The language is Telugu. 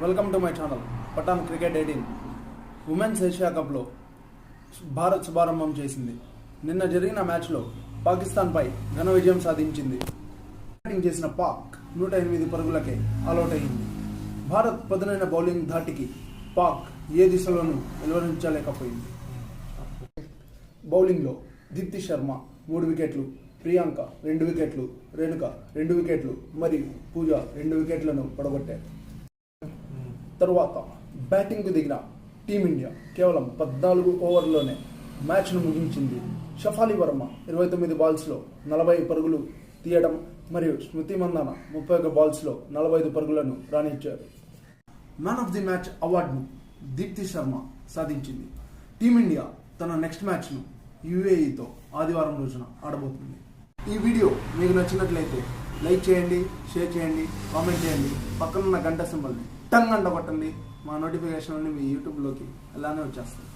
Welcome to my channel Pathan cricket eighteen women's Asia కప్లో భారత్ శుభారంభం చేసింది. నిన్న జరిగిన మ్యాచ్లో పాకిస్తాన్పై ఘన విజయం సాధించింది. బ్యాటింగ్ చేసిన పాక్ నూట ఎనిమిది పరుగులకే ఆల్అౌట్ అయింది. భారత్ పదునైన బౌలింగ్ ధాటికి పాక్ ఏ దిశలోనూ నిలువరించలేకపోయింది. బౌలింగ్లో దీప్తి శర్మ మూడు వికెట్లు ప్రియాంక రెండు వికెట్లు రేణుక రెండు వికెట్లు మరియు పూజ రెండు వికెట్లను పడగొట్టారు. తరువాత బ్యాటింగ్కు దిగిన టీమిండియా కేవలం పద్నాలుగు ఓవర్లోనే మ్యాచ్ను ముగించింది. షఫాలి వర్మ ఇరవై తొమ్మిది బాల్స్లో నలభై పరుగులు తీయడం మరియు స్మృతి మందాన ముప్పై ఒక బాల్స్లో నలభై ఐదు పరుగులను రాణించారు మ్యాన్ ఆఫ్ ది మ్యాచ్ అవార్డును దీప్తి శర్మ సాధించింది. టీమిండియా తన నెక్స్ట్ మ్యాచ్ను యుఏఈతో ఆదివారం రోజున ఆడబోతుంది. ఈ వీడియో మీకు నచ్చినట్లయితే లైక్ చేయండి షేర్ చేయండి కామెంట్ చేయండి. పక్కనున్న గంట సింబల్ని టంగ్ అంట కొట్టండి. మా నోటిఫికేషన్ మీ యూట్యూబ్లోకి అలానే వచ్చేస్తాయి.